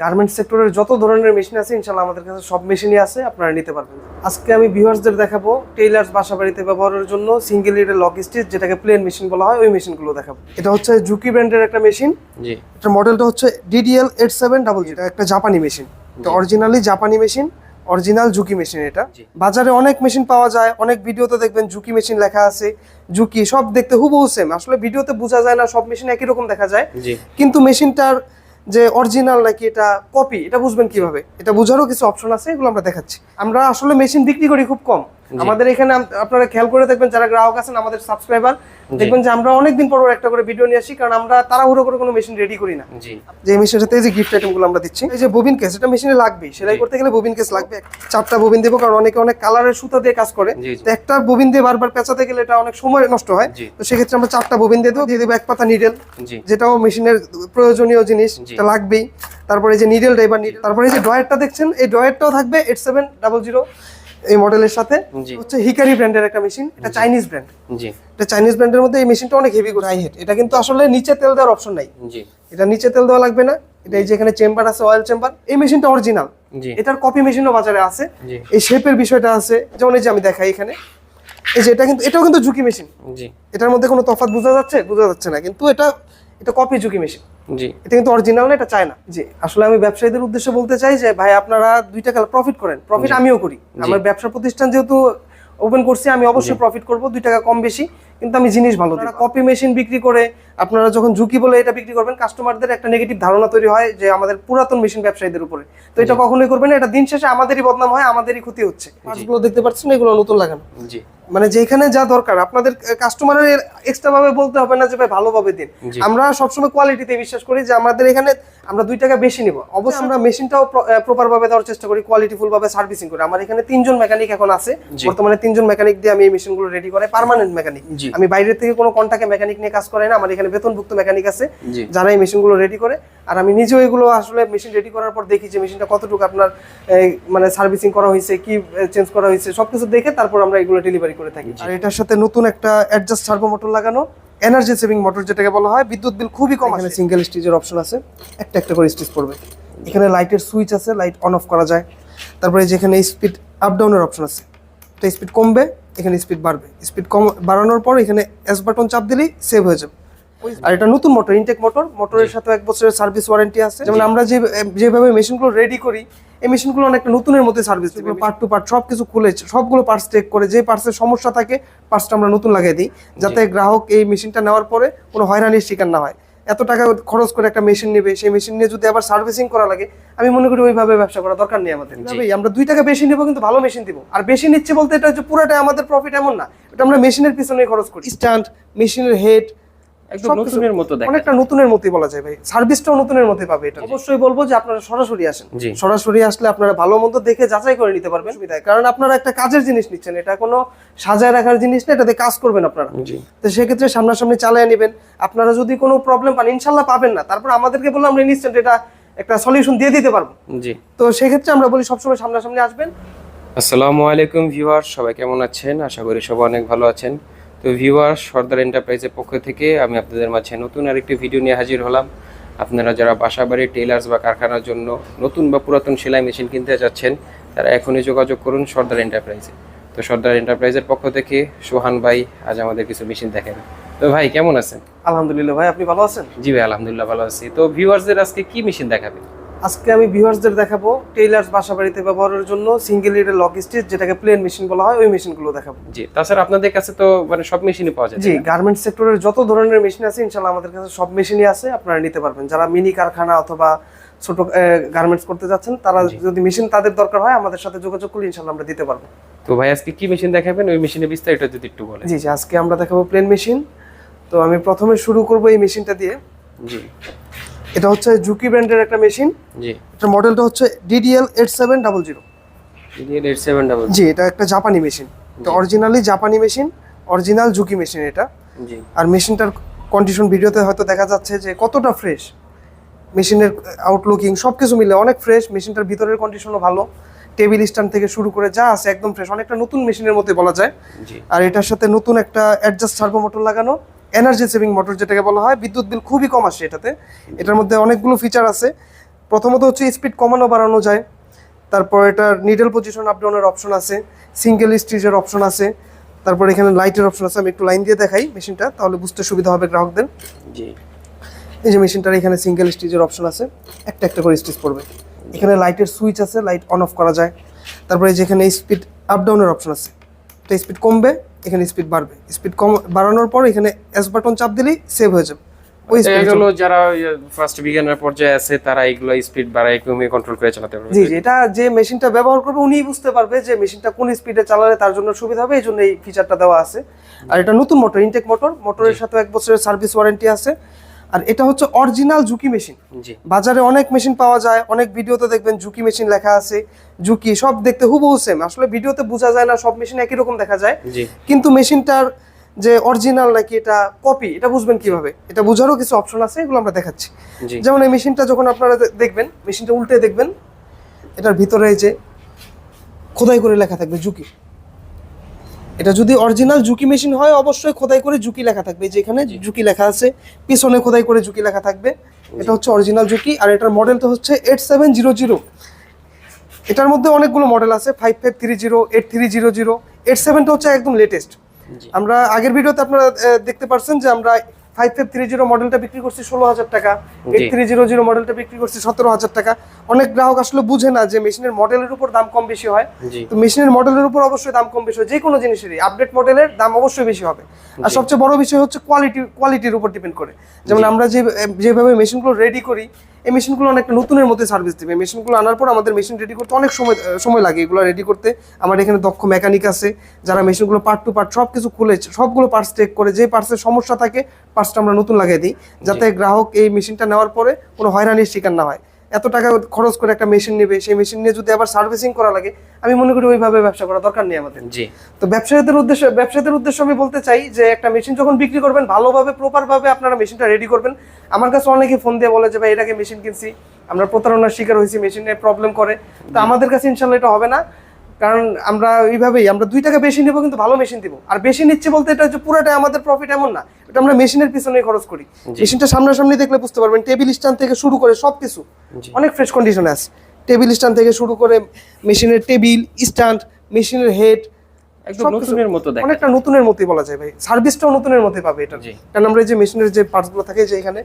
Garments সেক্টরের যত ধরনের মেশিন আছে ইনশাল্লাহ আমাদের কাছে সব মেশিনই আছে আপনারা নিতে পারবেন। আজকে আমি ভিউয়ার্সদের দেখাবো টেইলার্স বাসা বাড়িতে ব্যবহারের জন্য সিঙ্গেল লিডের লক স্টিচ যেটাকে প্লেন মেশিন বলা হয় ওই মেশিনগুলো দেখাবো। এটা হচ্ছে জুকি ব্র্যান্ডের একটা মেশিন জি। এটার মডেলটা হচ্ছে ডিডিএল এইট সেভেন ডাবল এটা একটা জাপানি মেশিন এটা অরিজিনালি জাপানি মেশিন অরিজিনাল জুকি মেশিন এটা। বাজারে অনেক মেশিন পাওয়া যায় অনেক ভিডিওতে দেখবেন জুকি মেশিন লেখা আছে জুকি সব দেখতে হুবহু সেম আসলে ভিডিওতে বোঝা যায় না সব মেশিন একই রকম দেখা যায়। কিন্তু মেশিনটার যে অরিজিনাল নাকি এটা কপি এটা বুঝবেন কীভাবে? এটা বোঝারও কিছু অপশন আছে, এগুলো আমরা দেখাচ্ছি। আমরা আসলে মেশিন বিক্রি করি খুব কম। আমাদের এখানে আপনারা খেয়াল করে দেখবেন যারা গ্রাহক আছেন আমাদের সাবস্ক্রাইবার দেখবেন যে আমরা অনেকদিন পর একটা করে ভিডিও নিয়ে আসি কারণ আমরা তাড়াহুড়ো করে কোনো মেশিন রেডি করি না। যে মেশিনের সাথে এই যে গিফট আইটেমগুলো আমরা দিচ্ছি এই যে ববিন কেস এটা মেশিনে লাগবেই। সেলাই করতে গেলে ববিন কেস লাগবে। চারটা ববিন দেবো কারণ অনেকে অনেক কালারের সুতা দিয়ে কাজ করে। তো একটা ববিন দিয়ে বারবার পেঁচাতে গেলে এটা অনেক সময় নষ্ট হয়। তো সেক্ষেত্রে আমরা চারটা ববিন দিয়ে দেবো দিয়ে দেবো এক পাতা নিডেল যেটাও মেশিনের প্রয়োজনীয় জিনিস এটা লাগবেই। তারপরে এই যে নিডেল ড্রাইভার তারপরে এই যে ড্রয়ারটা দেখছেন এই ড্রয়ারটাও থাকবে এইট সেভেন ডাবল জিরো এই মডেলের সাথে হচ্ছে হিকারি ব্র্যান্ডের একটা মেশিন এটা চাইনিজ ব্র্যান্ড। জি। এটা চাইনিজ ব্র্যান্ডের মধ্যে এই মেশিনটা অনেক হেভি হাই হেড এটা কিন্তু আসলে নিচে তেল দেওয়ার অপশন নাই। জি। এটা নিচে তেল দেওয়া লাগবে না। এটা এই যে এখানে চেম্বার আছে অয়েল চেম্বার এই মেশিনটা অরিজিনাল জি। এটার কপি মেশিনও বাজারে আছে। জি। এই শেপের বিষয়টা আছে। যেমন এই যে আমি দেখাই এখানে। এই যে এটা কিন্তু এটাও কিন্তু ঝুঁকি মেশিন। জি। এটার মধ্যে কোনো তফাৎ বোঝা যাচ্ছে? বোঝা যাচ্ছে না। কিন্তু এটা এটা কপি ঝুঁকি মেশিন। জি। এটা কিন্তু অরিজিনাল না এটা চায় না জি আসলে আমি ব্যবসায়ীদের উদ্দেশ্যে বলতে চাই যে ভাই আপনারা দুই টাকা প্রফিট করেন। প্রফিট আমিও করি। আমার ব্যবসা প্রতিষ্ঠান যেহেতু ওপেন করছি আমি অবশ্যই প্রফিট করব দুই টাকা কম বেশি। কিন্তু আমি জিনিস ভালো দিই। কপি মেশিন বিক্রি করে আপনারা যখন ঝুঁকি বলে এটা বিক্রি করবেন কাস্টমারদের একটা নেগেটিভ ধারণা তৈরি হয় যে আমাদের পুরাতন মেশিন ব্যবসায়ীদের উপরে। তো এটা কখনোই করবেন না এটা দিন শেষে আমাদেরই বদনাম হয় আমাদেরই ক্ষতি হচ্ছে। পার্টসগুলো দেখতে পাচ্ছেন এগুলো নতুন লাগানো। জি। মানে যেখানে যা দরকার আপনাদের কাস্টমারের এক্সট্রা ভাবে বলতে হবে না যে ভাই ভালোভাবে দিন। আমরা সবসময় কোয়ালিটিতে বিশ্বাস করি যে আমাদের এখানে আমরা দুই টাকা বেশি নিব। অবশ্যই আমরা মেশিনটাও প্রপার ভাবে দেওয়ার চেষ্টা করি কোয়ালিটি ফুল ভাবে সার্ভিসিং করি। আমার এখানে তিনজন মেকানিক এখন আছে। বর্তমানে তিনজন মেকানিক দিয়ে আমি এই মেশিনগুলো রেডি করে পার্মানেন্ট মেকানিক জি। আমি বাইরের থেকে কোনো কন্টাকে মেকানিক নিয়ে কাজ করে না আমার এখানে বেতনভুক্ত মেকানিক আছে যারা এই মেশিনগুলো রেডি করে। আর আমি নিজেও এগুলো আসলে মেশিন রেডি করার পর দেখি যে মেশিনটা কতটুকু আপনার মানে সার্ভিসিং করা হয়েছে কি চেঞ্জ করা হয়েছে সবকিছু দেখে তারপর আমরা এগুলো ডেলিভারি করে থাকি। আর এটার সাথে নতুন একটা অ্যাডজাস্ট সার্ভো মোটর লাগানো এনার্জি সেভিং মোটর যেটাকে বলা হয় বিদ্যুৎ বিল খুবই কম এখানে সিঙ্গেল স্টিচের অপশন আছে একটা একটা করে স্টিচ পড়বে। এখানে লাইটের সুইচ আছে লাইট অন অফ করা যায়। তারপরে যেখানে স্পিড আপ ডাউনের অপশন আছে তো স্পিড কমবে এখানে স্পিড বাড়বে। স্পিড কম বাড়ানোর পর এখানে এস বাটন চাপ দিলেই সেভ হয়ে যাবে। আর এটা নতুন মোটর ইনটেক মোটর মোটরের সাথে এক বছরের সার্ভিস ওয়ারেন্টি আছে। যেমন আমরা যে যেভাবে মেশিনগুলো রেডি করি এই মেশিনগুলো অনেকটা নতুনের মধ্যে সার্ভিস দিই। পার্ট টু পার্ট সব কিছু খুলে সবগুলো পার্টস চেক করে যে পার্টসের সমস্যা থাকে পার্টসটা আমরা নতুন লাগিয়ে দিই। যাতে গ্রাহক এই মেশিনটা নেওয়ার পরে কোনো হয়রানির শিকার না হয়। এত টাকা খরচ করে একটা মেশিন নেবে সেই মেশিন নিয়ে যদি আবার সার্ভিসিং করা লাগে আমি মনে করি ওইভাবে ব্যবসা করা দরকার নেই আমাদের। আমরা দুই টাকা বেশি নেব কিন্তু ভালো মেশিন দিব। আর বেশি নিচ্ছে বলতে এটা হচ্ছে পুরোটা আমাদের প্রফিট এমন না এটা আমরা মেশিনের পিছনে খরচ করি। স্ট্যান্ড মেশিনের হেড একদম নতুনের মতো দেখা অনেকটা নতুনের মতোই বলা যায় ভাই। সার্ভিসটাও নতুনের মধ্যে পাবে এটা অবশ্যই বলব যে আপনারা সরাসরি আসেন। সরাসরি আসলে আপনারা ভালো মন্দ দেখে যাচাই করে নিতে পারবেন। সুবিধায় কারণ আপনারা একটা কাজের জিনিস নিচ্ছেন। এটা কোনো সাজায় রাখার জিনিস না এটাতে কাজ করবেন আপনারা। তো সেক্ষেত্রে সামনাসামনি চালিয়ে নেবেন। আপনারা যদি কোনো প্রবলেম পান ইনশাল্লাহ পাবেন না। তারপর আমাদেরকে বললে আমরা ইনস্ট্যান্ট এটা একটা সলিউশন দিয়ে দিতে পারব। জি। তো সেক্ষেত্রে আমরা বলি সবসময় সামনাসামনি আসবেন। আসসালামু আলাইকুম ভিউয়ার সবাই কেমন আছেন? আশা করি সবাই অনেক ভালো আছেন। তো ভিউয়ার সর্দার এন্টারপ্রাইজের পক্ষ থেকে আমি আপনাদের মাঝে নতুন আরেকটি ভিডিও নিয়ে হাজির হলাম। আপনারা যারা বাসাবাড়ি টেলার্স বা কারখানার জন্য নতুন বা পুরাতন সেলাই মেশিন কিনতে যাচ্ছেন তারা এখনই যোগাযোগ করুন সর্দার এন্টারপ্রাইজে তো সর্দার এন্টারপ্রাইজের পক্ষ থেকে সোহান ভাই আজ আমাদের কিছু মেশিন দেখেন। তো ভাই কেমন আছেন? আলহামদুলিল্লাহ ভাই আপনি ভালো আছেন? জি ভাই আলহামদুলিল্লাহ ভালো আছি। তো ভিউয়ার্সদের আজকে কি মেশিন দেখাবেন? আজকে আমি ভিউয়ার্সদের দেখাবো টেইলার্স বাসা বাড়িতে ব্যবহারের জন্য সিঙ্গেল লিডের লক স্টিচ যেটাকে প্লেন মেশিন বলা হয় ওই মেশিনগুলো দেখাবো। জি তাছাড়া আপনাদের কাছে তো মানে সব মেশিনই পাওয়া যায় জি গার্মেন্টস সেক্টরের যত ধরনের মেশিন আছে ইনশাল্লাহ আমাদের কাছে সব মেশিনই আছে আপনারা নিতে পারবেন। যারা মিনি কারখানা অথবা ছোট গার্মেন্টস করতে যাচ্ছেন তারা যদি মেশিন তাদের দরকার হয় আমাদের সাথে যোগাযোগ করলে ইনশাল্লাহ আমরা দিতে পারব। তো ভাই আজকে কি মেশিন দেখাবেন? ওই মেশিনে বিস্তারিত যদি একটু বলেন। জি জি আজকে আমরা দেখাবো প্লেন মেশিন তো আমি প্রথমে শুরু করব এই মেশিনটা দিয়ে। জি। এটা হচ্ছে জুকি ব্র্যান্ডের একটা মেশিন জি। এটার মডেলটা হচ্ছে DDL eight seven double zero DL eight seven double জি এটা একটা জাপানি মেশিন তো অরিজিনালি জাপানি মেশিন অরিজিনাল জুকি মেশিন এটা। জি। আর মেশিনটার কন্ডিশন ভিডিওতে হয়তো দেখা যাচ্ছে যে কতটা ফ্রেশ মেশিনের আউটলুকিং সব কিছু মিলে অনেক ফ্রেশ মেশিনটার ভিতরের কন্ডিশনও ভালো। টেবিল স্ট্যান্ড থেকে শুরু করে যা আছে একদম ফ্রেশ অনেকটা নতুন মেশিনের মধ্যে বলা যায়। জি। আর এটার সাথে নতুন একটা অ্যাডজাস্ট সার্ভো মোটর লাগানো। এনার্জি সেভিং মোটর যেটাকে বলা হয় বিদ্যুৎ বিল খুবই কম আসে এটাতে। এটার মধ্যে অনেকগুলো ফিচার আছে। প্রথমত হচ্ছে স্পিড কমানো বাড়ানো যায়। তারপর এটার নিডল পজিশন আপডাউনের অপশন আছে। সিঙ্গেল স্টিচের অপশন আছে। তারপর এখানে লাইটের অপশন আছে। আমি একটু লাইন দিয়ে দেখাই মেশিনটা তাহলে বুঝতে সুবিধা হবে গ্রাহকদের। জি। এই যে মেশিনটার এখানে সিঙ্গেল স্টিচের অপশন আছে। একটা একটা করে স্টিচ পড়বে। এখানে লাইটের সুইচ আছে লাইট অন অফ করা যায়। তারপরে যেখানে স্পিড আপ ডাউনের অপশন আছে। এটা স্পিড কমবে এখানে স্পিড বাড়বে। স্পিড কম বাড়ানোর পর এখানে এস বাটন চাপ দিলেই সেভ হয়ে যাবে। ওই এগুলো যারা ফার্স্ট বিজ্ঞানের পর্যায়ে আছে তারা এগুলো স্পিড বাড়ায় কমিয়ে কন্ট্রোল করে চালাতে পারবে। জি জি এটা যে মেশিনটা ব্যবহার করবে উনিই বুঝতে পারবে যে মেশিনটা কোন স্পিডে চালালে তার জন্য সুবিধা হবে এই জন্য এই ফিচারটা দেওয়া আছে। আর এটা নতুন মোটর ইনটেক মোটর মোটরের সাথে এক বছরের সার্ভিস ওয়ারেন্টি আছে। আর এটা হচ্ছে অরিজিনাল ঝুঁকি মেশিন বাজারে অনেক মেশিন পাওয়া যায় অনেক ভিডিওতে দেখবেন ঝুঁকি মেশিন লেখা আছে ঝুঁকি সব দেখতে হুবহু সেম আসলে ভিডিওতে বোঝা যায় না সব মেশিন একই রকম দেখা যায়। কিন্তু মেশিনটার যে অরিজিনাল নাকি এটা কপি এটা বুঝবেন কীভাবে? এটা বোঝারও কিছু অপশন আছে এগুলো আমরা দেখাচ্ছি। যেমন এই মেশিনটা যখন আপনারা দেখবেন মেশিনটা উল্টে দেখবেন এটার ভিতরে যে খোদাই করে লেখা থাকবে ঝুঁকি। এটা যদি অরিজিনাল ঝুঁকি মেশিন হয় অবশ্যই খোদাই করে ঝুঁকি লেখা থাকবে। যেখানে যে এখানে ঝুঁকি লেখা আছে পিছনে খোদাই করে ঝুঁকি লেখা থাকবে। এটা হচ্ছে অরিজিনাল ঝুঁকি আর এটার মডেলটা হচ্ছে এইট সেভেন জিরো জিরো এটার মধ্যে অনেকগুলো মডেল আছে five five three zero eight three zero zero eight সেভেনটা হচ্ছে একদম লেটেস্ট আমরা আগের ভিডিওতে আপনারা দেখতে পারছেন যে আমরা ফাইভ ফাইভ থ্রি জিরো মডেলটা বিক্রি করছি ষোলো হাজার টাকা। এইট থ্রি জিরো জিরো মডেলটা বিক্রি করছি সতেরো হাজার টাকা। অনেক গ্রাহক আসলে বুঝে না যে মেশিনের মডেলের উপর দাম কম বেশি হয়। তো মেশিনের মডেলের উপর অবশ্যই দাম কম বেশি হয়। যে কোনো জিনিসেরই আপডেট মডেলের দাম অবশ্যই বেশি হবে। আর সবচেয়ে বড় বিষয় হচ্ছে কোয়ালিটি কোয়ালিটির উপর ডিপেন্ড করে। যেমন আমরা যে যেভাবে মেশিনগুলো রেডি করি এই মেশিনগুলো অনেকটা নতুনের মধ্যে সার্ভিস দেবে। মেশিনগুলো আনার পর আমাদের মেশিন রেডি করতে অনেক সময় সময় লাগে এগুলো রেডি করতে। আমার এখানে দক্ষ মেকানিক আছে যারা মেশিনগুলো পার্ট টু পার্ট সব কিছু খুলে সবগুলো পার্টস চেক করে যে পার্টসের সমস্যা থাকে পার্টসটা আমরা নতুন লাগিয়ে দিই। যাতে গ্রাহক এই মেশিনটা নেওয়ার পরে কোনো হয়রানির শিকার না হয়। এত টাকা খরচ করে একটা মেশিন নেবে সেই মেশিন নিয়ে যদি আবার সার্ভিসিং করা লাগে আমি মনে করি ওইভাবে ব্যবসা করা দরকার নেই আমাদের। জি। তো ব্যবসায়ীদের উদ্দেশ্য ব্যবসায়ীদের উদ্দেশ্য আমি বলতে চাই যে একটা মেশিন যখন বিক্রি করবেন ভালোভাবে প্রপারভাবে আপনারা মেশিনটা রেডি করবেন। আমার কাছে অনেকে ফোন দিয়ে বলে যে ভাই এটাকে মেশিন কিনছি। আমরা প্রতারণার শিকার হয়েছি মেশিনে প্রবলেম করে। তো আমাদের কাছে ইনশাল্লাহ এটা হবে না। কারণ আমরা ওইভাবেই আমরা দুই টাকা বেশি নেব কিন্তু ভালো মেশিন দিব। আর বেশি নিচ্ছে বলতে এটা হচ্ছে পুরোটাই আমাদের প্রফিট এমন না। এটা আমরা মেশিনের পিছনে খরচ করি। মেশিনটা সামনাসামনি দেখলে বুঝতে পারবেন টেবিল স্ট্যান্ড থেকে শুরু করে সব কিছু অনেক ফ্রেশ কন্ডিশনে আছে। টেবিল স্ট্যান্ড থেকে শুরু করে মেশিনের টেবিল স্ট্যান্ড মেশিনের হেড একদম নতুনের মতো দেখা অনেকটা নতুনের মতোই বলা যায় ভাই। সার্ভিসটাও নতুনের মতোই পাবে এটা। কারণ আমরা এই যে মেশিনের যে পার্টসগুলো থাকে যে এখানে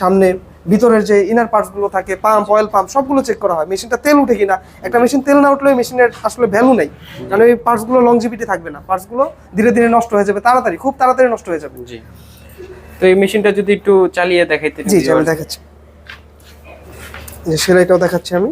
সামনে ভিতরের যে ইনার পার্টসগুলো থাকে পাম্প অয়েল পাম্প সবগুলো চেক করা হয়। মেশিনটা তেল উঠে কিনা? একটা মেশিন তেল না উঠলে মেশিনের আসলে ভ্যালু নেই। কারণ এই পার্টসগুলো লংজিভিটি থাকবে না। পার্টসগুলো ধীরে ধীরে নষ্ট হয়ে যাবে তাড়াতাড়ি খুব তাড়াতাড়ি নষ্ট হয়ে যাবে। জি। তো এই মেশিনটা যদি একটু চালিয়ে দেখাইতে জি জি আমি দেখাচ্ছি। সেলাইটাও দেখাচ্ছি আমি।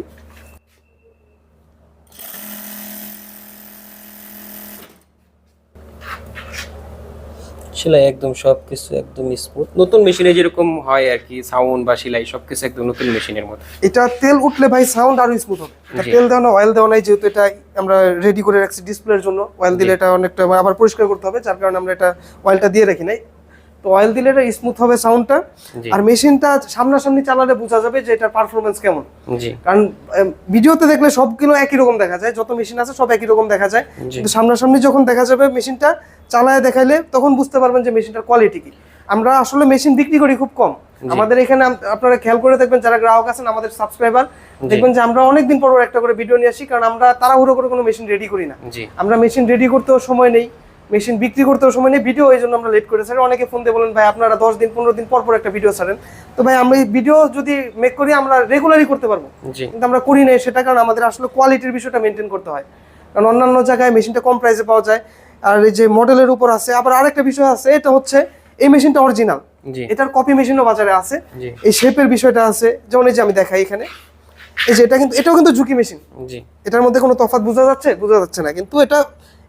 সেলাই একদম সব কিছু একদম স্মুথ নতুন মেশিনে যেরকম হয় আর কি সাউন্ড বা সেলাই সব কিছু একদম নতুন মেশিনের মতো। এটা তেল উঠলে ভাই সাউন্ড আরও স্মুথ হবে। তেল দেওয়া না অয়েল দেওয়া নাই যেহেতু এটা আমরা রেডি করে রাখছি ডিসপ্লের জন্য। অয়েল দিলে এটা অনেকটা আবার পরিষ্কার করতে হবে যার কারণে আমরা এটা অয়েলটা দিয়ে রাখি নাই। তো অয়েল দিলে এটা স্মুথ হবে সাউন্ডটা আর মেশিনটা সামনাসামনি চালালে বোঝা যাবে যে এটার পারফরমেন্স কেমন। কারণ ভিডিওতে দেখলে সবগুলো একই রকম দেখা যায় যত মেশিন আছে সব একই রকম দেখা যায়। কিন্তু সামনাসামনি যখন দেখা যাবে মেশিনটা চালায় দেখাইলে তখন বুঝতে পারবেন যে মেশিনটার কোয়ালিটি কি। আমরা আসলে মেশিন বিক্রি করি খুব কম। আমাদের এখানে আপনারা খেয়াল করে দেখবেন যারা গ্রাহক আছেন আমাদের সাবস্ক্রাইবার দেখবেন যে আমরা অনেকদিন পর পর একটা করে ভিডিও নিয়ে আসি কারণ আমরা তাড়াহুড়ো করে কোনো মেশিন রেডি করি না। আমরা মেশিন রেডি করতেও সময় নেই। মেশিন বিক্রি করতেও সময় নেই ভিডিও এই জন্য আমরা লেট করে ছাড়ি। অনেকে ফোন দিয়ে বলেন ভাই আপনারা দশ দিন পনেরো দিন পর পর একটা ভিডিও ছাড়েন। তো ভাই আমরা ভিডিও যদি মেক করি আমরা রেগুলারই করতে পারব। কিন্তু আমরা করি না সেটা কারণ আমাদের আসলে কোয়ালিটির বিষয়টা মেনটেন করতে হয়। কারণ অন্যান্য জায়গায় মেশিনটা কম প্রাইসে পাওয়া যায়। আর এই যে মডেলের উপর আছে আবার আরেকটা বিষয় আছে এটা হচ্ছে এই মেশিনটা অরিজিনাল এটার কপি মেশিনও বাজারে আছে। এই শেপের বিষয়টা আছে। যেমন এই যে আমি দেখাই এখানে। এই যে এটা কিন্তু এটাও কিন্তু ঝুঁকি মেশিন এটার মধ্যে কোনো তফাৎ বোঝা যাচ্ছে? বোঝা যাচ্ছে না। কিন্তু এটা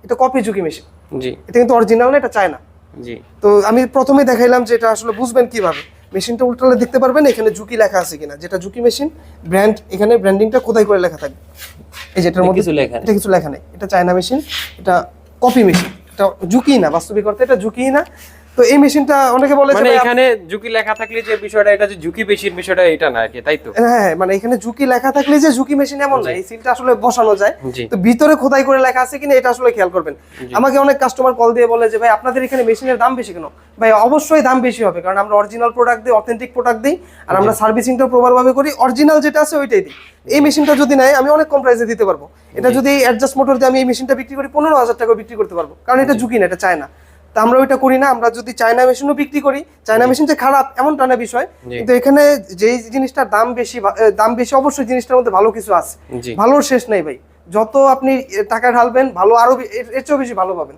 এটা কপি ঝুঁকি মেশিন জি। এটা কিন্তু অরিজিনাল না এটা চায় না জি। তো আমি প্রথমে দেখাইলাম যে এটা আসলে বুঝবেন কীভাবে। মেশিনটা উল্টালে দেখতে পারবেন এখানে ঝুঁকি লেখা আছে কিনা। যেটা ঝুঁকি মেশিন ব্র্যান্ড এখানে ব্র্যান্ডিংটা কোথায় করে লেখা থাকবে? এই যেটার মধ্যে কিছু লেখা এটা কিছু লেখা নেই। এটা চায়না মেশিন এটা কপি মেশিন এটা ঝুঁকি না বাস্তবিক অর্থে এটা ঝুঁকি না। তো এই মেশিনটা অনেকে বলে মানে এখানে ঝুঁকি লেখা থাকলে যে বিষয়টা এটা যে ঝুঁকি বেশির বিষয়টা এটা না কি তাই তো? হ্যাঁ মানে এখানে ঝুঁকি লেখা থাকলে যে ঝুঁকি মেশিন এমন না এই সিলটা আসলে বসানো যায়। তো ভিতরে খোদাই করে লেখা আছে কিনা এটা আসলে খেয়াল করবেন। আমাকে অনেক কাস্টমার কল দিয়ে বলে যে ভাই আপনাদের এখানে মেশিনের দাম বেশি কেন? ভাই অবশ্যই দাম বেশি হবে কারণ আমরা অরিজিনাল প্রোডাক্ট দিই অথেন্টিক প্রোডাক্ট দিই আর আমরা সার্ভিসিংটা প্রপারভাবে করি অরিজিনাল যেটা আছে ওইটাই দিই। এই মেশিনটা যদি নেয় আমি অনেক কম প্রাইসে দিতে পারব। এটা যদি অ্যাডজাস্ট মোটর দিয়ে আমি এই মেশিনটা বিক্রি করি পনেরো হাজার টাকা বিক্রি করতে পারব। কারণ এটা ঝুঁকি না এটা চায় না। তা আমরা ওইটা করি না আমরা যদি চায়না মেশিনও বিক্রি করি চায়না মেশিন যে খারাপ এমনটা না বিষয় কিন্তু এখানে যেই জিনিসটার দাম বেশি দাম বেশি অবশ্যই জিনিসটার মধ্যে ভালো কিছু আছে। ভালোর শেষ নাই ভাই। যত আপনি টাকা ঢালবেন ভালো আরও এর- এর চেয়েও বেশি ভালো পাবেন।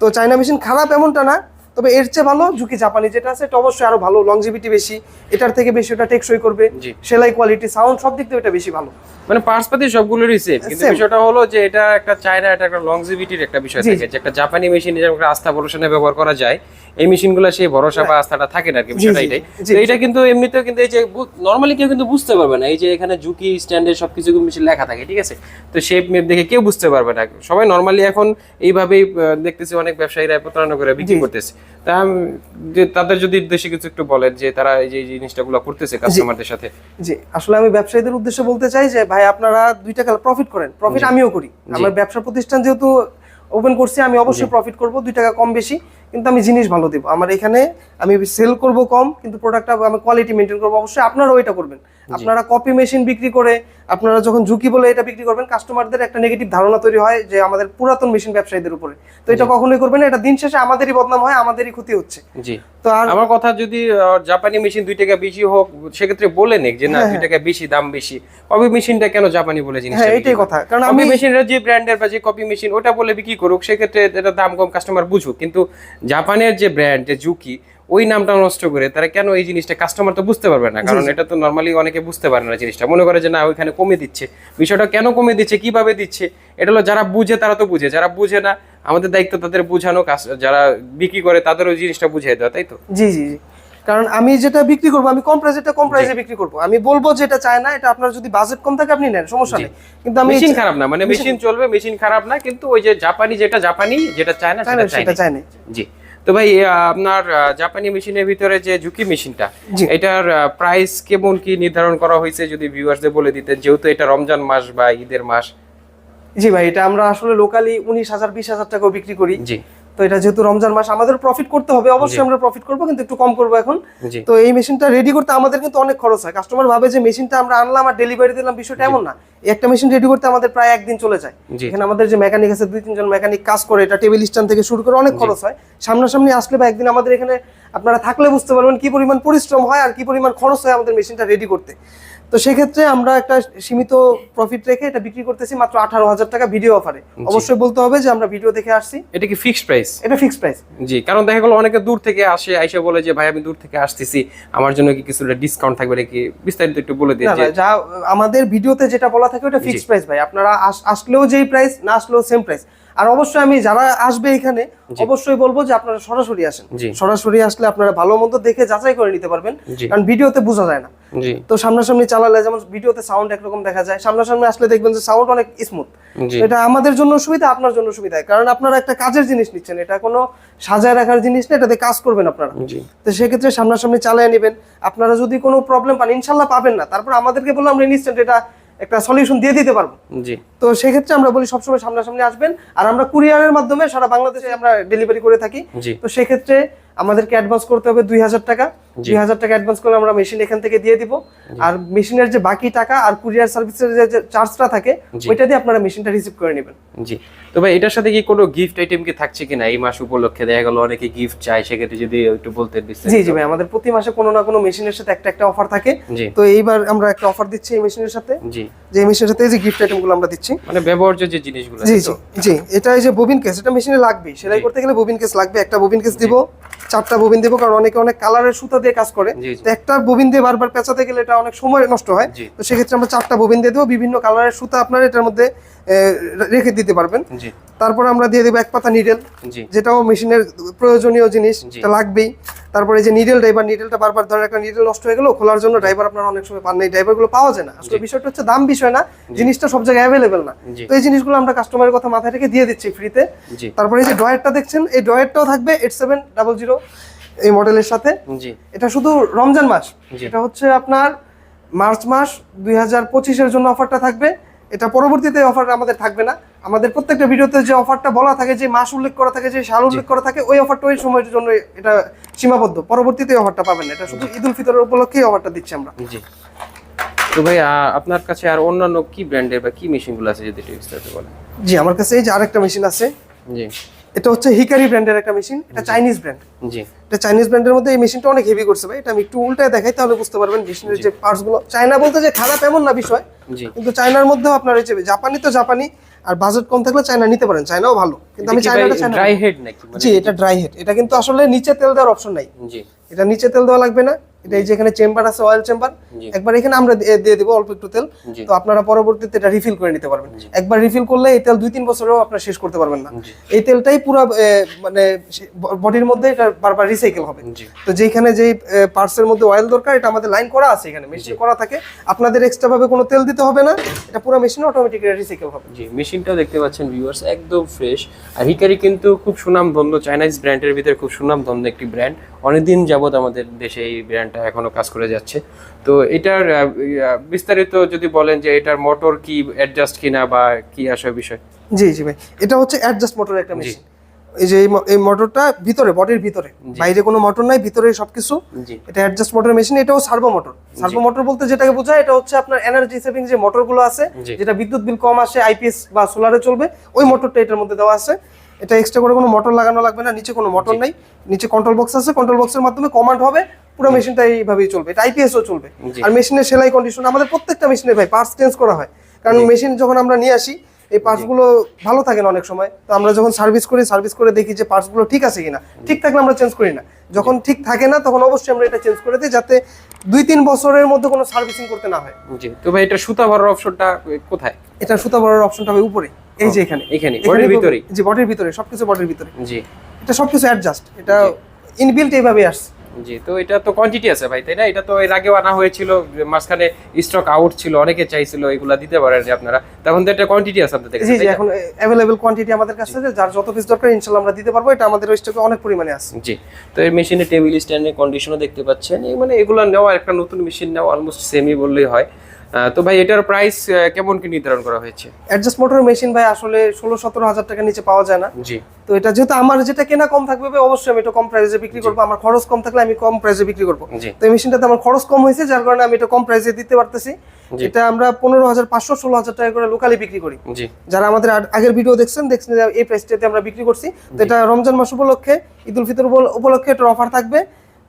তো চায়না মেশিন খারাপ এমনটা না তবে এর চেয়ে ভালো ঝুঁকি জাপানি যেটা আছে এটা অবশ্যই আরও ভালো লংজিভিটি বেশি। এটার থেকে বেশি ওটা টেকসই করবে। সেলাই কোয়ালিটি সাউন্ড সব দিক থেকে এটা বেশি ভালো। মানে পার্টস পাতি সবগুলোরই সেম কিন্তু বিষয়টা হলো যে এটা একটা চায়না এটা একটা লংজিভিটির একটা বিষয় থাকে। যে একটা জাপানি মেশিন যেমন একটা আস্থা ভরসা ব্যবহার করা যায় এই মেশিনগুলো সেই ভরসা বা আস্থাটা থাকে না আর কি বিষয়টা এটাই। তো এটা কিন্তু এমনিতেও কিন্তু এই যে নর্মালি কেউ কিন্তু বুঝতে পারবে না। এই যে এখানে ঝুঁকি স্ট্যান্ডে সবকিছু কিন্তু মেশিন লেখা থাকে ঠিক আছে? তো শেপ মেপ দেখে কেউ বুঝতে পারবে না। সবাই নর্মালি এখন এইভাবেই দেখতেছি অনেক ব্যবসায়ীরা প্রতারণা করে বিক্রি করতেছে। তা যে তাদের যদি উদ্দেশ্যে কিছু একটু বলেন যে তারা এই যে এই জিনিসটা গুলো করতেছে কাস্টমারদের সাথে। জি আসলে আমি ব্যবসায়ীদের উদ্দেশ্যে বলতে চাই যে ভাই আপনারা দুই টাকা প্রফিট করেন। প্রফিট আমিও করি। আমার ব্যবসা প্রতিষ্ঠান যেহেতু ওপেন করছি আমি অবশ্যই প্রফিট করব দুই টাকা কম বেশি কিন্তু আমি জিনিস ভালো দেবো। আমার এখানে আমি সেল করব কম কিন্তু প্রোডাক্টটা আমি কোয়ালিটি মেনটেন করব। অবশ্যই আপনারাও এটা করবেন। আপনারা কপি মেশিন বিক্রি করে আপনারা যখন ঝুঁকি বলে এটা বিক্রি করবেন কাস্টমারদের একটা নেগেটিভ ধারণা তৈরি হয় যে আমাদের পুরাতন মেশিন ব্যবসায়ীদের উপরে। তো এটা কখনোই করবেন না এটা দিন শেষে আমাদেরই বদনাম হয় আমাদেরই ক্ষতি হচ্ছে। জি। তো আর আমার কথা যদি জাপানি মেশিন দুই টাকা বেশি হোক সেক্ষেত্রে বলে নেক যে না দুই টাকা বেশি দাম বেশি। কপি মেশিনটা কেন জাপানি বলে জিনিস হ্যাঁ এটাই কথা। কারণ আমি মেশিনের যে ব্র্যান্ডের বা যে কপি মেশিন ওটা বলে বিক্রি করুক সেক্ষেত্রে এটা দাম কম কাস্টমার বুঝুক। কিন্তু জাপানের যে ব্র্যান্ড যে জুকি ওই নামটা নষ্ট করে তারা কেন এই জিনিসটা কাস্টমার তো বুঝতে পারবে না? কারণ এটা তো নর্মালি অনেকে বুঝতে পারে না জিনিসটা। মনে করে যে না ওইখানে কমে দিচ্ছে। বিষয়টা কেন কমে দিচ্ছে? কীভাবে দিচ্ছে? এটা হলো যারা বুঝে তারা তো বুঝে। যারা বুঝে না আমাদের দায়িত্ব তাদের বোঝানো যারা বিক্রি করে তাদের ওই জিনিসটা বুঝিয়ে দেওয়া তাই তো? জি জি জি। কারণ আমি যেটা বিক্রি করব আমি কম প্রাইসে কম প্রাইসে বিক্রি করব। আমি বলব যে এটা চায় না এটা আপনার যদি বাজেট কম থাকে আপনি নেন সমস্যা নেই। কিন্তু আমি মেশিন খারাপ না মানে মেশিন চলবে মেশিন খারাপ না কিন্তু ওই যে জাপানি যেটা জাপানি যেটা চায় না, সেটা চায় না। জি। তো ভাই আপনার জাপানি মেশিনের ভিতরে যে ঝুঁকি মেশিনটা এটার প্রাইস কেমন কি নির্ধারণ করা হয়েছে যদি ভিউয়ার্সদের বলে দিতেন? যেহেতু এটা রমজান মাস বা ঈদের মাস। জি ভাই এটা আমরা আসলে লোকালি উনিশ হাজার বিশ হাজার টাকাও বিক্রি করি। জি। তো এটা যেহেতু রমজান মাস আমাদের প্রফিট করতে হবে অবশ্যই আমরা প্রফিট করব কিন্তু একটু কম করব এখন। তো এই মেশিনটা রেডি করতে আমাদের কিন্তু অনেক খরচ হয়। কাস্টমার ভাবে যে মেশিনটা আমরা আনলাম আর ডেলিভারি দিলাম বিষয়টা এমন না। একটা মেশিন রেডি করতে আমাদের প্রায় একদিন চলে যায়। এখানে আমাদের যে মেকানিক আছে দুই তিনজন মেকানিক কাজ করে এটা টেবিল স্ট্যান্ড থেকে শুরু করে অনেক খরচ হয়। সামনাসামনি আসলে বা একদিন আমাদের এখানে আপনারা থাকলে বুঝতে পারবেন কি পরিমাণ পরিশ্রম হয় আর কি পরিমাণ খরচ হয় আমাদের মেশিনটা রেডি করতে। তো সেক্ষেত্রে আমরা একটা সীমিত প্রফিট রেখে এটা বিক্রি করতেছি মাত্র আঠারো হাজার টাকা ভিডিও অফারে অবশ্যই বলতে হবে যে আমরা ভিডিও দেখে আসছি। এটা কি ফিক্সড প্রাইস এটা ফিক্সড প্রাইস জি কারণ দেখা গেলো অনেকে দূর থেকে আসে আইসে বলে যে ভাই আমি দূর থেকে আসতেছি। আমার জন্য কি কিছুটা ডিসকাউন্ট থাকবে নাকি? বিস্তারিত একটু বলে দিন যে আমাদের ভিডিওতে যেটা বলা থাকে ওটা ফিক্সড প্রাইস ভাই। আপনারা আস- আসলেও যেই প্রাইস না আসলেও সেম প্রাইস আর অবশ্যই আমি যারা আসবে এখানে অবশ্যই বলব যে আপনারা সরাসরি আসেন। সরাসরি আসলে আপনারা ভালো মন্দ দেখে যাচাই করে নিতে পারবেন কারণ ভিডিওতে বোঝা যায় না। তো সামনাসামনি চালালে যেমন ভিডিওতে সাউন্ড একরকম দেখা যায় সামনাসামনি আসলে দেখবেন যে সাউন্ড অনেক স্মুথ এটা আমাদের জন্য সুবিধা আপনার জন্য সুবিধা। কারণ আপনারা একটা কাজের জিনিস নিচ্ছেন এটা কোনো সাজায় রাখার জিনিস না এটাতে কাজ করবেন আপনারা। তো সেক্ষেত্রে সামনাসামনি চালিয়ে নেবেন। আপনারা যদি কোনো প্রবলেম পান ইনশাল্লাহ পাবেন না। তারপর আমাদেরকে বললে আমরা ইনস্ট্যান্ট এটা একটা সলিউশন দিয়ে দিতে পারব। জি। তো সেক্ষেত্রে আমরা বলি সবসময় সামনাসামনি আসবেন। আর আমরা কুরিয়ারের মাধ্যমে সারা বাংলাদেশে আমরা ডেলিভারি করে থাকি। তো সেক্ষেত্রে আমাদেরকে অ্যাডভান্স করতে হবে দুই হাজার টাকা। দুই হাজার টাকা অ্যাডভান্স করে আমরা মেশিন এখান থেকে দিয়ে দিব। আর মেশিনের যে বাকি টাকা আর কুরিয়ার সার্ভিসের যে চার্জটা থাকে ওইটা দিয়ে আপনারা মেশিনটা রিসিভ করে নেবেন। জি। তো ভাই এটার সাথে কি কোনো গিফট আইটেম কি থাকছে কিনা? এই মাস উপলক্ষে দেখা গেল অনেকে গিফট চায় সেক্ষেত্রে যদি একটু বিস্তারিত। জি জি ভাই আমাদের প্রতি মাসে কোনো না কোনো মেশিনের সাথে একটা একটা অফার থাকে। তো এইবার আমরা একটা অফার দিচ্ছি এই মেশিনের সাথে। জি। যে এই মেশিনের সাথে এই যে গিফট আইটেমগুলো আমরা দিচ্ছি। মানে ব্যবহার্য যে জিনিসগুলো জি জি জি। এটা এই যে ববিন কেস এটা মেশিনে লাগবে সেলাই করতে গেলে ববিন কেস লাগবে। একটা ববিন কেস দিব। চারটা ববিন দিব কারণ অনেকে অনেক কালারের সুতা দিয়ে কাজ করে। তো একটা ববিন দিয়ে বারবার পেঁচাতে গেলে এটা অনেক সময় নষ্ট হয়। তো সেক্ষেত্রে আমরা চারটা ববিন দিয়ে দেবো বিভিন্ন কালারের সুতা আপনারা এটার মধ্যে রেখে দিতে পারবেন। তারপরে আমরা দিয়ে দেবো এক পাতা নিডেল যেটাও মেশিনের প্রয়োজনীয় জিনিস লাগবেই। তারপরে এই যে নিডেল ড্রাইভার নিডেলটা বারবার ধরে একটা নিডেল নষ্ট হয়ে গেল খোলার জন্য ড্রাইভার আপনারা অনেক সময় পান না। এই ড্রাইভারগুলো পাওয়া যায় না। আসলে বিষয়টা হচ্ছে দাম বিষয় না জিনিসটা সব জায়গায় অ্যাভেলেবেল না। তো এই জিনিসগুলো আমরা কাস্টমারের কথা মাথায় রেখে দিয়ে দিচ্ছি ফ্রিতে তারপরে এই যে ড্রয়ারটা দেখছেন এই ড্রয়ারটাও থাকবে এইট সেভেন ডাবল জিরো এই মডেলের সাথে। এটা শুধু রমজান মাস। এটা হচ্ছে আপনার মার্চ মাস দুই হাজার পঁচিশের জন্য অফারটা থাকবে। এটা পরবর্তীতে অফার আমাদের থাকবে না। আমাদের প্রত্যেকটা ভিডিওতে যে অফারটা বলা থাকে যে মাস উল্লেখ করা থাকে যে সাল উল্লেখ করা থাকে ওই অফারটা ওই সময়ের জন্য এটা সীমাবদ্ধ। পরবর্তীতে অফারটা পাবেন না। এটা শুধু ঈদ উল ফিতরের উপলক্ষেই অফারটা দিচ্ছি আমরা। জি। তো ভাই আপনার কাছে আর অন্যান্য কি ব্র্যান্ডের বা কি মেশিনগুলো আছে যদি একটু বিস্তারিত বলেন? জি আমার কাছে এই যে আরেকটা মেশিন আছে। জি। এটা হচ্ছে হিকারি ব্র্যান্ডের একটা মেশিন এটা চাইনিজ ব্র্যান্ড। জি। এটা চাইনিজ ব্র্যান্ডের মধ্যে এই মেশিনটা অনেক হেভি করছে ভাই এটা আমি একটু উল্টায় দেখাই তাহলে বুঝতে পারবেন মেশিনের যে পার্টসগুলো। চায়না বলতে যে খারাপ এমন না বিষয় জি। কিন্তু চায়নার মধ্যেও আপনার এই যে জাপানি তো জাপানি আর বাজেট কম থাকলে চায়না নিতে পারেন চায়নাও ভালো কিন্তু আমি চায়নাটা চায়না ড্রাই হেড নাকি? মানে জি এটা ড্রাই হেড এটা কিন্তু আসলে নিচে তেল দেওয়ার অপশন নাই। জি। এটা নিচে তেল দেওয়া লাগবে না। এটা এই যে এখানে চেম্বার আছে অয়েল চেম্বার একবার এখানে আমরা দিয়ে দেবো অল্প একটু তেল। তো আপনারা পরবর্তীতে এটা রিফিল করে নিতে পারবেন। একবার রিফিল করলে এই তেল দুই তিন বছরেও আপনারা শেষ করতে পারবেন না। এই তেলটাই পুরো মানে বডির মধ্যে এটা বারবার রিসাইকেল হবে। তো যেখানে যে পার্টসের মধ্যে অয়েল দরকার এটা আমাদের লাইন করা আছে এখানে। মেশিন করা থাকে। আপনাদের এক্সট্রা ভাবে কোনো তেল দিতে হবে না। এটা পুরো মেশিনে অটোমেটিক রিসাইকেল হবে। জি মেশিনটাও দেখতে পাচ্ছেন ভিউয়ার্স একদম ফ্রেশ আর হিকারি কিন্তু খুব সুনামধন্য চাইনিজ ব্র্যান্ডের ভিতরে খুব সুনামধন্য একটি ব্র্যান্ড অনেকদিন যাবত আমাদের দেশে এই ব্র্যান্ডটা এখনও কাজ করে যাচ্ছে। তো এটার বিস্তারিত যদি বলেন যে এটার মোটর কি অ্যাডজাস্ট কিনা বা কি আসে বিষয়? জি জি ভাই। এটা হচ্ছে অ্যাডজাস্ট মোটর একটা মেশিন এই যে এই মোটরটা ভিতরে বডির ভিতরে। বাইরে কোনো মোটর নাই ভিতরে সবকিছু। এটা অ্যাডজাস্ট মোটর মেশিন এটাও সার্ভো মোটর সার্ভো মোটর বলতে যেটাকে বোঝায় এটা হচ্ছে আপনার এনার্জি সেভিং যে মোটরগুলো আছে যেটা বিদ্যুৎ বিল কম আসে আইপিএস বা সোলারে চলবে ওই মোটরটা এটার মধ্যে দেওয়া আছে। এটা এক্সট্রা করে কোনো মোটর লাগানো লাগবে না নিচে কোনো মোটর নাই। নিচে কন্ট্রোল বক্স আছে কন্ট্রোল বক্সের মাধ্যমে কমান্ড হবে পুরো মেশিনটা এইভাবেই চলবে। এটা আইপিএসও চলবে। আর মেশিনের সেলাই কন্ডিশন আমাদের প্রত্যেকটা মেশিনে ভাই পার্টস চেঞ্জ করা হয়। কারণ মেশিন যখন আমরা নিয়ে আসি এই পার্টসগুলো ভালো থাকে না অনেক সময়। তো আমরা যখন সার্ভিস করি সার্ভিস করে দেখি যে পার্টসগুলো ঠিক আছে কিনা। ঠিক থাকলে আমরা চেঞ্জ করি না। যখন ঠিক থাকে না তখন অবশ্যই আমরা এটা চেঞ্জ করে দিই যাতে দুই তিন বছরের মধ্যে কোনো সার্ভিসিং করতে না হয়। জি। তো ভাই এটা সুতা ভরার অপশনটা কোথায়? এটা সুতা বড়ার অপশনটা হবে উপরে। এই যে এখানে। এখানে বডির ভিতরেই? জি বডির ভিতরে সবকিছু বডির ভিতরে। জি। এটা সবকিছু অ্যাডজাস্ট এটা ইনবিল্ট এইভাবে আসছে। জি তো এটা তো কোয়ান্টিটি আছে ভাই তাই না? এটা তো এর আগেও আনা হয়েছিল মাঝখানে স্টক আউট ছিল অনেকে চাইছিল এগুলা দিতে পারেন আপনারা। তখন তো একটা কোয়ান্টিটি আছে আপনাদের কাছে জি এখন অ্যাভেলেবল কোয়ান্টিটি আমাদের কাছে আছে যার যত পিস দরকার ইনশাআল্লাহ আমরা দিতে পারব এটা আমাদের স্টকে অনেক পরিমাণে আছে। জি তো এই মেশিনে টেবিল স্ট্যান্ডের কন্ডিশনও দেখতে পাচ্ছেন মানে এগুলো নেওয়া একটা নতুন মেশিন নেওয়া অলমোস্ট সেমই বললেই হয়। তো ভাই এটার প্রাইস কেমন কি নির্ধারণ করা হয়েছে? অ্যাডজাস্ট মোটর মেশিন ভাই আসলে ষোলো সতেরো হাজার টাকা নিচে পাওয়া যায় না। জি। তো এটা যেহেতু আমার যেটা কেনা কম থাকবে অবশ্যই আমি এটা কম প্রাইসে বিক্রি করব। আমার খরচ কম থাকলে আমি কম প্রাইসে বিক্রি করব। জি। তো এই মেশিনটাতে আমার খরচ কম হয়েছে যার কারণে আমি এটা কম প্রাইসে দিতে পারতেছি। এটা আমরা পনেরো হাজার পাঁচশো ষোলো হাজার টাকা করে লোকালি বিক্রি করি। জি। যারা আমাদের আগের ভিডিও দেখছেন দেখছেন এই প্রাইসটাতে আমরা বিক্রি করছি। তো এটা রমজান মাস উপলক্ষে ঈদ উল ফিতর উপলক্ষে এটার অফার থাকবে।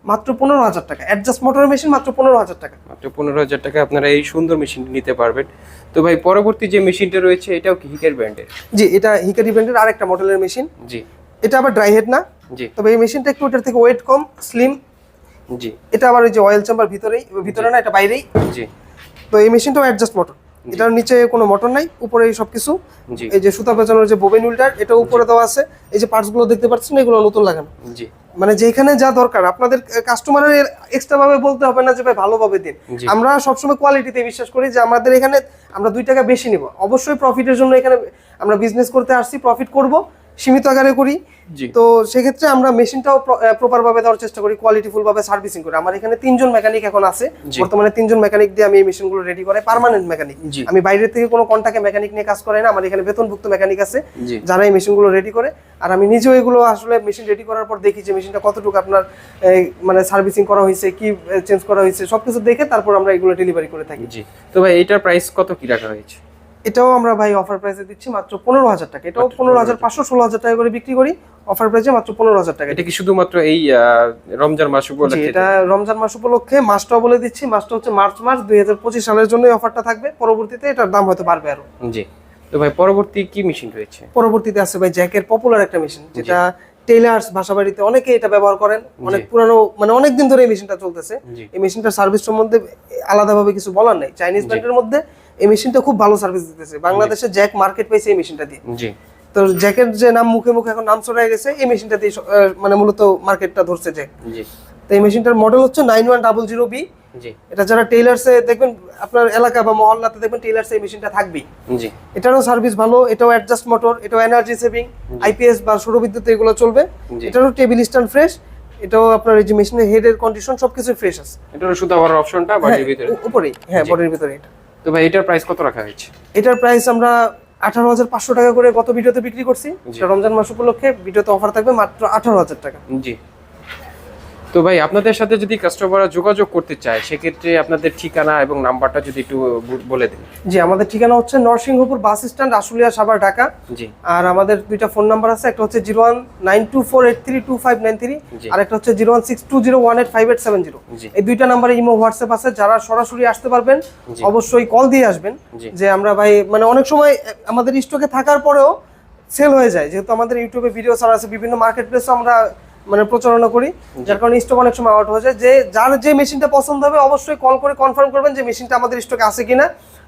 মাত্র পনেরো হাজার টাকা। অ্যাডজাস্ট মোটর মেশিন মাত্র পনেরো হাজার টাকা। মাত্র পনেরো হাজার টাকা আপনারা এই সুন্দর মেশিনটি নিতে পারবেন। তো ভাই পরবর্তী যে মেশিনটা রয়েছে এটাও কি হিকের ব্র্যান্ডের জি এটা হিকারি ব্র্যান্ডের আরেকটা মডেলের মেশিন জি। এটা আবার ড্রাই হেড না। জি। তবে এই মেশিনটা একটু এটার থেকে ওয়েট কম স্লিম জি। এটা আবার ওই যে অয়েল চেম্বার ভিতরেই ভিতরে না এটা বাইরেই। জি। তো এই মেশিনটাও অ্যাডজাস্ট মোটর এটার নিচে কোনো মোটর নাই উপরে এই সবকিছু। এই যে সুতা পেঁচানোর যে বোবেন উল্টার এটা উপরে দেওয়া আছে। এই যে পার্টসগুলো দেখতে পাচ্ছেন এগুলো নতুন লাগানো। জি। মানে যেখানে যা দরকার আপনাদের কাস্টমারের এক্সট্রা ভাবে বলতে হবে না যে ভাই ভালোভাবে দিন। আমরা সবসময় কোয়ালিটিতে বিশ্বাস করি যে আমাদের এখানে আমরা দুই টাকা বেশি নিব। অবশ্যই প্রফিটের জন্য এখানে আমরা বিজনেস করতে আসছি প্রফিট করব। সীমিত আকারে করি। তো সেক্ষেত্রে আমরা মেশিনটাও প্রপার ভাবে দেওয়ার চেষ্টা করি কোয়ালিটিফুল ভাবে সার্ভিসিং করি। আমার এখানে তিনজন মেকানিক এখন আছে। বর্তমানে তিনজন মেকানিক দিয়ে আমি এই মেশিনগুলো রেডি করে পার্মানেন্ট মেকানিক আমি বাইরে থেকে কোনো কন্টাকে মেকানিক নিয়ে কাজ করাই না আমার এখানে বেতনভুক্ত মেকানিক আছে যারা এই মেশিনগুলো রেডি করে। আর আমি নিজেও এগুলো আসলে মেশিন রেডি করার পর দেখি যে মেশিনটা কতটুকু আপনার মানে সার্ভিসিং করা হয়েছে কি চেঞ্জ করা হয়েছে সবকিছু দেখে তারপর আমরা এগুলো ডেলিভারি করে থাকি। জি। তো ভাই এটার প্রাইস কত কি রাখা হয়েছে? এটাও আমরা ভাই অফার প্রাইসে দিচ্ছি মাত্র পনেরো হাজার টাকা। এটাও পনেরো হাজার পাঁচশো ষোলো হাজার টাকা করে বিক্রি করি অফার প্রাইসে মাত্র পনেরো হাজার টাকা। এটা কি শুধুমাত্র এই রমজান মাস উপলক্ষে? এটা রমজান মাস উপলক্ষে মাসটাও বলে দিচ্ছি মাসটা হচ্ছে মার্চ মাস দুই হাজার পঁচিশ সালের জন্য অফারটা থাকবে। পরবর্তীতে এটার দাম হয়তো বাড়বে আরও। জি। তো ভাই পরবর্তী কি মেশিন রয়েছে? পরবর্তীতে আছে ভাই জ্যাকের পপুলার একটা মেশিন যেটা টেইলার্স ভাষা বাড়িতে অনেকে এটা ব্যবহার করেন। অনেক পুরানো মানে অনেক দিন ধরে এই মেশিনটা চলতেছে। এই মেশিনটার সার্ভিস সম্বন্ধে আলাদাভাবে কিছু বলার নাই। চাইনিজ ব্র্যান্ডের মধ্যে এই মেশিনটা খুব ভালো সার্ভিস দিতেছে। বাংলাদেশে জ্যাক মার্কেট পেয়েছে এই মেশিনটা দিয়ে। জি। তো জ্যাকের যে নাম মুখে মুখে এখন নাম চলে গেছে এই মেশিনটা দিয়ে মানে মূলত মার্কেটটা ধরছে জ্যাক জি। তো এই মেশিনটার মডেল হচ্ছে nine one double zero B জি। এটা যারা টেইলার্সে দেখবেন আপনার এলাকা বা মহল্লাতে দেখবেন টেইলার্সে এই মেশিনটা থাকবেই। জি। এটারও সার্ভিস ভালো এটাও অ্যাডজাস্ট মোটর এটাও এনার্জি সেভিং আইপিএস বা সৌরবিদ্যুৎ এগুলো চলবে। এটারও টেবিল স্ট্যান্ড ফ্রেশ এটাও আপনার এই যে মেশিনের হেডের কন্ডিশন সবকিছু ফ্রেশ আছে। এটার শুধু আবার অপশনটা বাড়ির ভিতরে। উপরেই। হ্যাঁ বডির ভিতরে এটা। তো ভাই এটার প্রাইস কত রাখা হয়েছে? এটার প্রাইস আমরা আঠারো হাজার পাঁচশো টাকা করে গত ভিডিওতে বিক্রি করছি। রমজান মাস উপলক্ষে ভিডিওতে অফার থাকবে মাত্র আঠারো হাজার টাকা। জি। তো ভাই আপনাদের সাথে যদি কাস্টমাররা যোগাযোগ করতে চায় সেক্ষেত্রে আপনাদের ঠিকানা এবং নাম্বারটা যদি একটু বলে দিন। জি আমাদের ঠিকানা হচ্ছে নরসিংহপুর বাস স্ট্যান্ড আশুলিয়া সাভার ঢাকা। জি। আর আমাদের দুইটা ফোন নাম্বার আছে একটা হচ্ছে zero one nine two four eight three two five nine three. আর একটা হচ্ছে zero one six two zero one eight five eight seven zero. জি। এই দুইটা নাম্বারে ইমো হোয়াটসঅ্যাপ আছে যারা সরাসরি আসতে পারবেন অবশ্যই কল দিয়ে আসবেন যে আমরা ভাই মানে অনেক সময় আমাদের স্টকে থাকার পরেও সেল হয়ে যায়। যেহেতু আমাদের ইউটিউবে ভিডিও ছাড়া আছে বিভিন্ন মার্কেট প্লেসে আমরা মানে প্রচারণা করি যার কারণে স্টক অনেক সময় আউট হয়ে যায়। যে যার যে মেশিনটা পছন্দ হবে অবশ্যই কল করে কনফার্ম করবেন যে মেশিনটা আমাদের স্টকে আছে কিনা।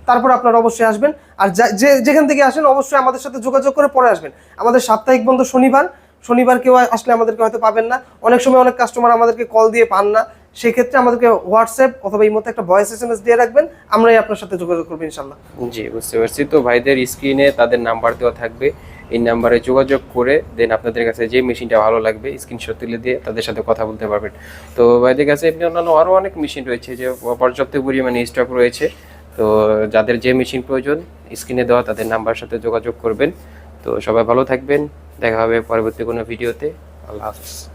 তারপর আপনারা অবশ্যই আসবেন। আর যে যেখান থেকে আসেন অবশ্যই আমাদের সাথে যোগাযোগ করে পরে আসবেন। আমাদের সাপ্তাহিক বন্ধ শনিবার। শনিবার কেউ আসলে আমাদেরকে হয়তো পাবেন না। অনেক সময় অনেক কাস্টমার আমাদেরকে কল দিয়ে পান না। সেই ক্ষেত্রে আমাদেরকে হোয়াটসঅ্যাপ অথবা এই মতো একটা ভয়েস এস এম এস দিয়ে রাখবেন। আমরাই আপনার সাথে যোগাযোগ করব ইনশাল্লাহ জি বুঝতে পারছি। তো ভাইদের স্ক্রিনে তাদের নাম্বার দেওয়া থাকবে। এই নাম্বারে যোগাযোগ করে দেন আপনাদের কাছে যে মেশিনটা ভালো লাগবে স্ক্রিনশট তুলে দিয়ে তাদের সাথে কথা বলতে পারবেন। তো ভাইদের কাছে এমনি অন্যান্য আরও অনেক মেশিন রয়েছে যে পর্যাপ্ত পরিমাণে স্টক রয়েছে। তো যাদের যে মেশিন প্রয়োজন স্ক্রিনে দেওয়া তাদের নাম্বার সাথে যোগাযোগ করবেন। তো সবাই ভালো থাকবেন। দেখা হবে পরবর্তী কোনো ভিডিওতে। আল্লাহ হাফিজ।